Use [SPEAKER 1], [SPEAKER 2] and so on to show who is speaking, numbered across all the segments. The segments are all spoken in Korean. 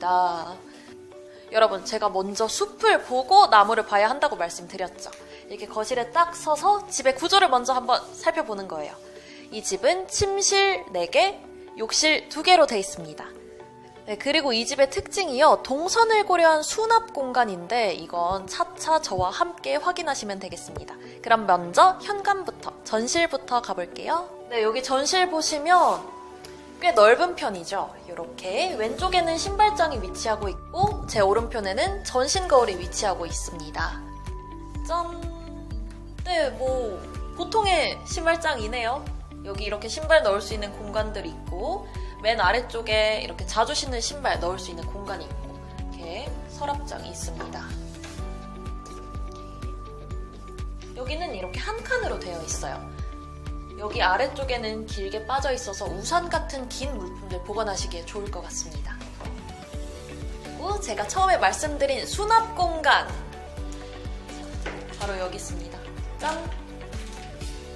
[SPEAKER 1] 나 여러분 제가 먼저 숲을 보고 나무를 봐야 한다고 말씀드렸죠. 이렇게 거실에 딱 서서 집의 구조를 먼저 한번 살펴보는 거예요. 이 집은 침실 4개, 욕실 2개로 돼 있습니다. 네, 그리고 이 집의 특징이요. 동선을 고려한 수납 공간인데 이건 차차 저와 함께 확인하시면 되겠습니다. 그럼 먼저 현관부터, 전실부터 가볼게요. 네, 여기 전실 보시면 꽤 넓은 편이죠. 이렇게 왼쪽에는 신발장이 위치하고 있고 제 오른편에는 전신 거울이 위치하고 있습니다. 짠. 네, 뭐 보통의 신발장이네요. 여기 이렇게 신발 넣을 수 있는 공간들이 있고 맨 아래쪽에 이렇게 자주 신는 신발 넣을 수 있는 공간이 있고 이렇게 서랍장이 있습니다. 여기는 이렇게 한 칸으로 되어 있어요. 여기 아래쪽에는 길게 빠져 있어서 우산 같은 긴 물품들 보관하시기에 좋을 것 같습니다. 그리고 제가 처음에 말씀드린 수납 공간 바로 여기 있습니다. 짠!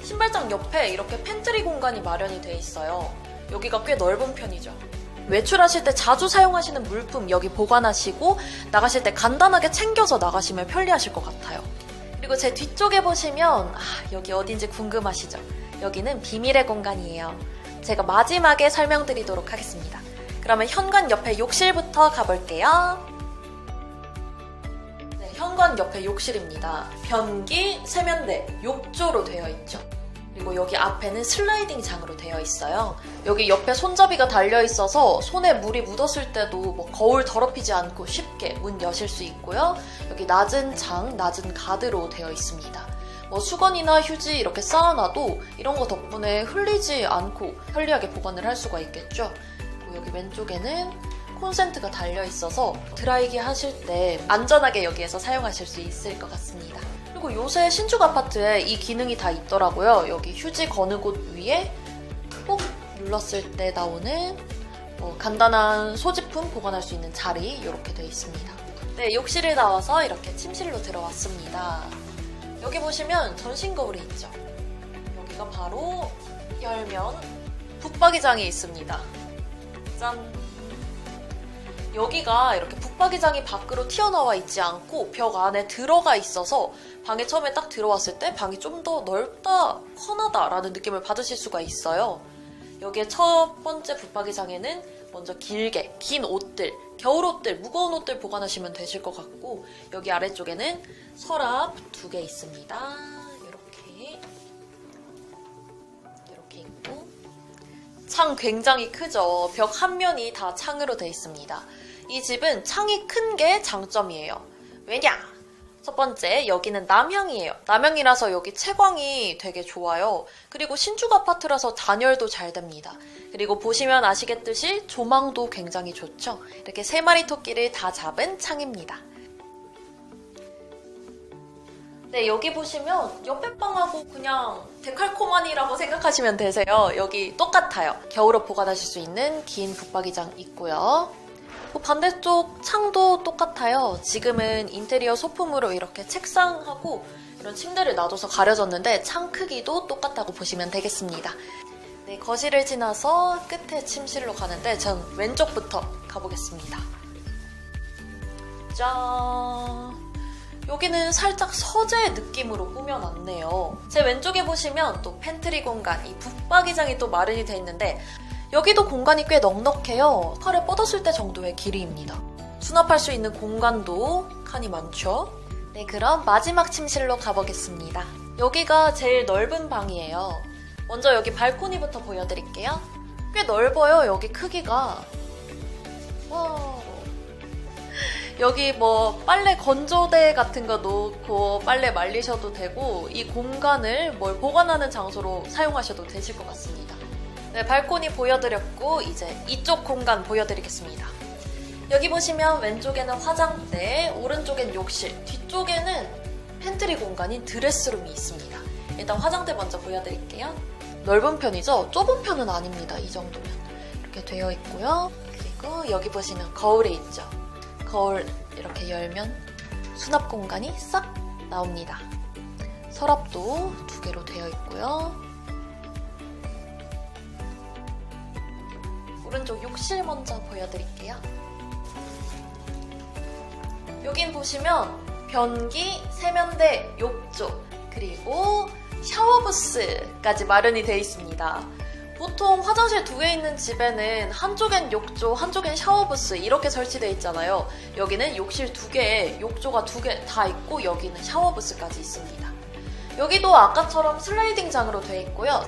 [SPEAKER 1] 신발장 옆에 이렇게 팬트리 공간이 마련이 돼 있어요. 여기가 꽤 넓은 편이죠. 외출하실 때 자주 사용하시는 물품 여기 보관하시고 나가실 때 간단하게 챙겨서 나가시면 편리하실 것 같아요. 그리고 제 뒤쪽에 보시면 아, 여기 어딘지 궁금하시죠? 여기는 비밀의 공간이에요. 제가 마지막에 설명드리도록 하겠습니다. 그러면 현관 옆에 욕실부터 가볼게요. 네, 현관 옆에 욕실입니다. 변기, 세면대, 욕조로 되어 있죠. 그리고 여기 앞에는 슬라이딩 장으로 되어 있어요. 여기 옆에 손잡이가 달려 있어서 손에 물이 묻었을 때도 뭐 거울 더럽히지 않고 쉽게 문 여실 수 있고요. 여기 낮은 장, 낮은 가드로 되어 있습니다. 뭐 수건이나 휴지 이렇게 쌓아놔도 이런 거 덕분에 흘리지 않고 편리하게 보관을 할 수가 있겠죠. 여기 왼쪽에는 콘센트가 달려 있어서 드라이기 하실 때 안전하게 여기에서 사용하실 수 있을 것 같습니다. 그리고 요새 신축 아파트에 이 기능이 다 있더라고요. 여기 휴지 거는 곳 위에 꼭 눌렀을 때 나오는 뭐 간단한 소지품 보관할 수 있는 자리 이렇게 되어 있습니다. 네, 욕실을 나와서 이렇게 침실로 들어왔습니다. 여기 보시면 전신 거울이 있죠. 여기가 바로 열면 붙박이장이 있습니다. 짠! 여기가 이렇게 붙박이장이 밖으로 튀어나와 있지 않고 벽 안에 들어가 있어서 방에 처음에 딱 들어왔을 때 방이 좀 더 넓다, 환하다라는 느낌을 받으실 수가 있어요. 여기에 첫 번째 붙박이장에는 먼저 길게 긴 옷들, 겨울 옷들, 무거운 옷들 보관하시면 되실 것 같고 여기 아래쪽에는 서랍 두 개 있습니다. 이렇게 이렇게 있고 창 굉장히 크죠. 벽 한 면이 다 창으로 되어 있습니다. 이 집은 창이 큰 게 장점이에요. 왜냐? 첫 번째, 여기는 남향이에요. 남향이라서 여기 채광이 되게 좋아요. 그리고 신축 아파트라서 단열도 잘 됩니다. 그리고 보시면 아시겠듯이 조망도 굉장히 좋죠. 이렇게 세 마리 토끼를 다 잡은 창입니다. 네, 여기 보시면 옆에 방하고 그냥 데칼코마니라고 생각하시면 되세요. 여기 똑같아요. 겨울옷 보관하실 수 있는 긴 붙박이장 있고요. 또 반대쪽 창도 똑같아요. 지금은 인테리어 소품으로 이렇게 책상하고 이런 침대를 놔둬서 가려졌는데 창 크기도 똑같다고 보시면 되겠습니다. 네, 거실을 지나서 끝에 침실로 가는데 전 왼쪽부터 가보겠습니다. 짠! 여기는 살짝 서재 느낌으로 꾸며놨네요. 제 왼쪽에 보시면 또 팬트리 공간, 이 붙박이장이 또 마련이 돼 있는데 여기도 공간이 꽤 넉넉해요. 팔을 뻗었을 때 정도의 길이입니다. 수납할 수 있는 공간도 칸이 많죠? 네, 그럼 마지막 침실로 가보겠습니다. 여기가 제일 넓은 방이에요. 먼저 여기 발코니부터 보여드릴게요. 꽤 넓어요, 여기 크기가. 와. 여기 뭐 빨래 건조대 같은 거 놓고 빨래 말리셔도 되고 이 공간을 뭘 보관하는 장소로 사용하셔도 되실 것 같습니다. 네, 발코니 보여드렸고 이제 이쪽 공간 보여드리겠습니다. 여기 보시면 왼쪽에는 화장대, 오른쪽엔 욕실, 뒤쪽에는 팬트리 공간인 드레스룸이 있습니다. 일단 화장대 먼저 보여드릴게요. 넓은 편이죠? 좁은 편은 아닙니다. 이 정도면. 이렇게 되어 있고요. 그리고 여기 보시면 거울이 있죠. 거울 이렇게 열면 수납 공간이 싹 나옵니다. 서랍도 두 개로 되어 있고요. 오른쪽 욕실 먼저 보여드릴게요. 여긴 보시면 변기, 세면대, 욕조, 그리고 샤워 부스까지 마련이 되어 있습니다. 보통 화장실 두 개 있는 집에는 한쪽엔 욕조, 한쪽엔 샤워 부스 이렇게 설치되어 있잖아요. 여기는 욕실 두 개에 욕조가 두 개 다 있고 여기는 샤워 부스까지 있습니다. 여기도 아까처럼 슬라이딩 장으로 되어 있고요.